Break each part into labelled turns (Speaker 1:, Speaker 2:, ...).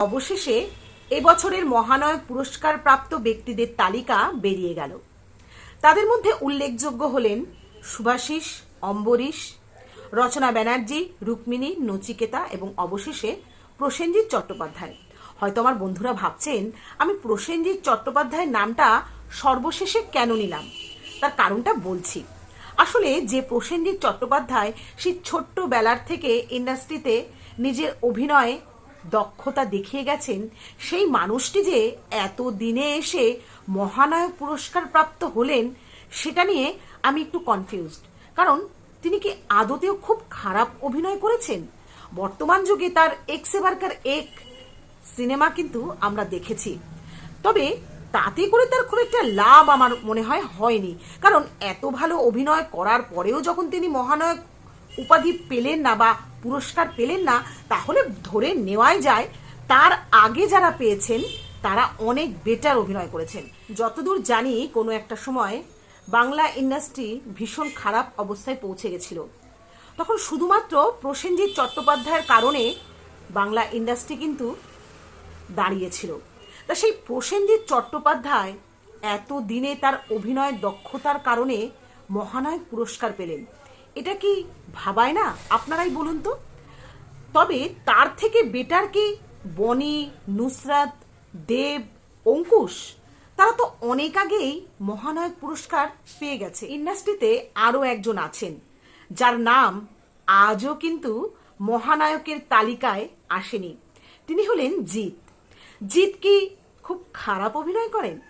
Speaker 1: অবশেষে এবছরের মহানয়ক পুরস্কার প্রাপ্ত ব্যক্তিদের তালিকা বেরিয়ে গেল। তাদের মধ্যে উল্লেখযোগ্য হলেন সুভাষিস, অম্বরীশ, রচনা ব্যানার্জি, রুক্মিণী, নচিকেতা এবং অবশেষে প্রসেনজিৎ চট্টোপাধ্যায়। হয়তো আমার বন্ধুরা ভাবছেন, আমি প্রসেনজিৎ চট্টোপাধ্যায়ের নামটা সর্বশেষে কেন নিলাম? তার কারণটা বলছি। আসলে যে প্রসেনজিৎ চট্টোপাধ্যায় সেই ছোট্ট বেলার থেকে ইন্ডাস্ট্রিতে নিজের অভিনয়ে দক্ষতা দেখিয়ে গেছেন সেই মানুষটি যে এত দিনে এসে মহানায়ক পুরস্কার প্রাপ্ত হলেন, সেটা নিয়ে আমি একটু কনফিউজড কারণ তিনি কি আদতেও খুব খারাপ অভিনয় করেছেন? বর্তমান যুগে তার এক সেবারকার এক সিনেমা কিন্তু আমরা দেখেছি। তবে তাতে করে তার খুব একটা লাভ আমার মনে হয় হয়নি। কারণ এত ভালো অভিনয় করার পরেও যখন তিনি মহানায়ক উপাধি পেলেন না বা পুরস্কার পেলেন না, তাহলে ধরে নেওয়াই যায়। তার আগে যারা পেয়েছেন, তারা অনেক বেটার অভিনয় করেছেন। যতদূর জানি, কোনো একটা সময় বাংলা ইন্ডাস্ট্রি ভীষণ খারাপ অবস্থায় পৌঁছে গেছিল। তখন শুধুমাত্র প্রসেনজিৎ চট্টোপাধ্যায়ের কারণে বাংলা ইন্ডাস্ট্রি কিন্তু দাঁড়িয়েছিল। তা সেই প্রসেনজিৎ চট্টোপাধ্যায় এত দিনে তার অভিনয় দক্ষতার কারণে মহানায়ক পুরস্কার পেলেন। এটা কি ভাবায় না? আপনারাই বলুন তো। তবে তার থেকে বেটার কি বনি, নুসরাত, দেব, অঙ্কুশ? তারা তো অনেক আগেই মহানায়ক পুরস্কার পেয়ে গেছে। ইন্ডাস্ট্রিতে আরও একজন আছেন, যার নাম আজও কিন্তু মহানায়কের তালিকায় আসেনি। তিনি হলেন জিৎ। জিৎ কি খুব খারাপ অভিনয় করেন?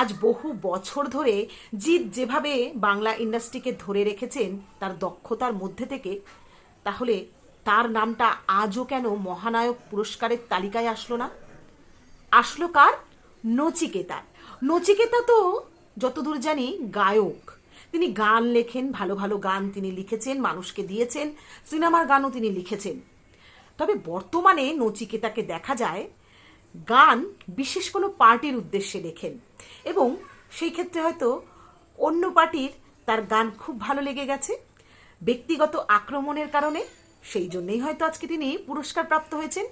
Speaker 1: আজ বহু বছর ধরে জিৎ যেভাবে বাংলা ইন্ডাস্ট্রিকে ধরে রেখেছেন, তার দক্ষতার মধ্যে থেকে, তাহলে তার নামটা আজও কেন মহানায়ক পুরস্কারের তালিকায় আসলো না? আসলো কার? নচিকেতার। নচিকেতা তো যতদূর জানি গায়ক। তিনি গান লেখেন, ভালো ভালো গান তিনি লিখেছেন, মানুষকে দিয়েছেন, সিনেমার গানও তিনি লিখেছেন। তবে বর্তমানে নচিকেতাকে দেখা যায়, গান বিশেষ কোনো পার্টির উদ্দেশ্যে লেখেন। এবং সেই ক্ষেত্রে হয়তো অন্য পার্টির তার গান খুব ভালো লেগে গেছে। ব্যক্তিগত আক্রমণের কারণে সেই জন্যই হয়তো আজকে তিনি পুরস্কার প্রাপ্ত হয়েছেন।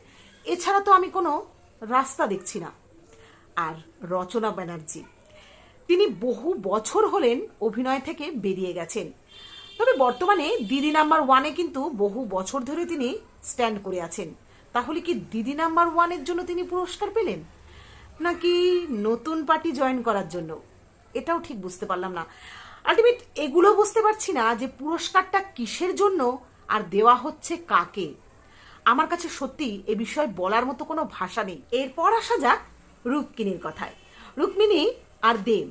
Speaker 1: এছাড়া তো আমি কোনো রাস্তা দেখছি না। আর রচনা ব্যানার্জি, তিনি বহু বছর হলেন অভিনয় থেকে বেরিয়ে গেছেন। তবে বর্তমানে দিদি নাম্বার ওয়ানে কিন্তু বহু বছর ধরে তিনি স্ট্যান্ড করে আছেন। তাহলে কি দিদি নাম্বার ওয়ানের জন্য তিনি পুরস্কার পেলেন? নাকি নতুন পার্টি জয়েন করার জন্য? এটাও ঠিক বুঝতে পারলাম না। আলটিমেট, এগুলো বুঝতে পারছি না যে পুরস্কারটা কিসের জন্য আর দেওয়া হচ্ছে কাকে। আমার কাছে সত্যি এ বিষয়ে বলার মতো কোনো ভাষা নেই। এরপর আসা যাক রুক্মিণীর কথায়। রুক্মিণী আর দেব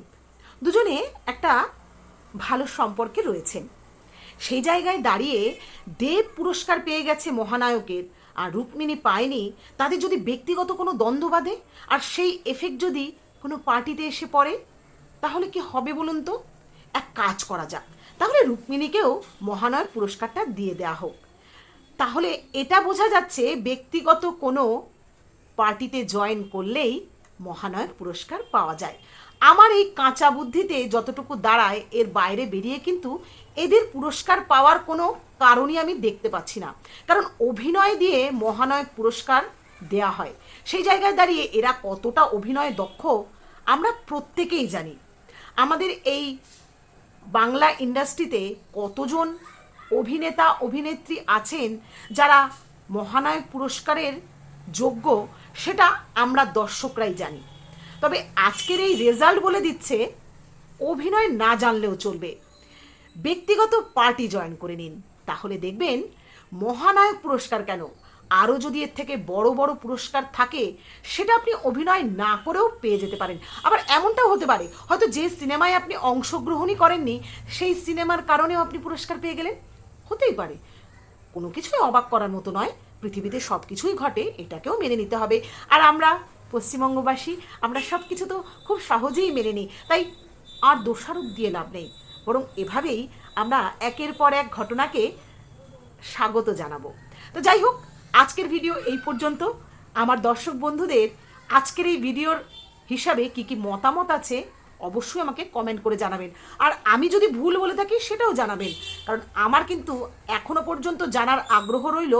Speaker 1: দুজনে একটা ভালো সম্পর্কে রয়েছেন। সেই জায়গায় দাঁড়িয়ে দেব পুরস্কার পেয়ে গেছে মহানায়কের। আর রুক্মিণী পায়নি, তাদের যদি ব্যক্তিগত কোনো দ্বন্দ্ব বাঁধে, আর সেই এফেক্ট যদি কোনো পার্টিতে এসে পড়ে, তাহলে কি হবে বলুন তো? এক কাজ করা যাক। তাহলে রুক্মিণীকেও মহানায়ক পুরস্কারটা দিয়ে দেওয়া হোক। তাহলে এটা বোঝা যাচ্ছে ব্যক্তিগত কোনো পার্টিতে জয়েন করলেই মহানায়ক পুরস্কার পাওয়া যায়। আমার এই কাঁচা বুদ্ধিতে যতটুকু দাঁড়ায়, এর বাইরে বেরিয়ে কিন্তু এদের পুরস্কার পাওয়ার কোনো কারণই আমি দেখতে পাচ্ছি না। কারণ অভিনয় দিয়ে মহানায়ক পুরস্কার দেয়া হয়। সেই জায়গায় দাঁড়িয়ে এরা কতটা অভিনয় দক্ষ, আমরা প্রত্যেকেই জানি। আমাদের এই বাংলা ইন্ডাস্ট্রিতে কতজন অভিনেতা, অভিনেত্রী আছেন যারা মহানায়ক পুরস্কারের যোগ্য, সেটা আমরা দর্শকরাই জানি। তবে আজকের এই রেজাল্ট বলে দিচ্ছে, অভিনয় না জানলেও চলবে। ব্যক্তিগত পার্টি জয়েন করে নিন। তাহলে দেখবেন, মহানায়ক পুরস্কার কেন? আরও যদি এর থেকে বড় বড় পুরস্কার থাকে, সেটা আপনি অভিনয় না করেও পেয়ে যেতে পারেন। আবার এমনটাও হতে পারে, হয়তো যে সিনেমায় আপনি অংশগ্রহণই করেননি, সেই সিনেমার কারণেও আপনি পুরস্কার পেয়ে গেলেন। হতেই পারে। কোনো কিছুই অবাক করার মতো নয়, পৃথিবীতে সব কিছুই ঘটে, এটাকেও মেনে নিতে হবে। আর আমরা পশ্চিমবঙ্গবাসী, আমরা সব কিছু তো খুব সহজেই মেনে নিই। তাই আর দোষারোপ দিয়ে লাভ নেই। বরং এভাবেই আমরা একের পর এক ঘটনাকে স্বাগত জানাব। তো যাই হোক, আজকের ভিডিও এই পর্যন্ত। আমার দর্শক বন্ধুদের আজকের এই ভিডিওর হিসাবে কি কি মতামত আছে অবশ্যই আমাকে কমেন্ট করে জানাবেন। আর আমি যদি ভুল বলে থাকি, সেটাও জানাবেন। কারণ আমার কিন্তু এখনও পর্যন্ত জানার আগ্রহ রইল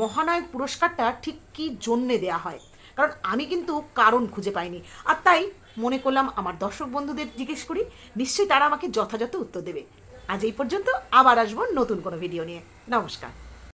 Speaker 1: মহানায়ক পুরস্কারটা ঠিক কী জন্যে দেয়া হয়। কারণ আমি কিন্তু কারণ খুঁজে পাইনি। আর তাই মনে করলাম আমার দর্শক বন্ধুদের জিজ্ঞেস করি, নিশ্চয়ই তারা আমাকে যথাযথ উত্তর দেবে। আজ এই পর্যন্ত আবার আসব নতুন কোনো ভিডিও নিয়ে। নমস্কার।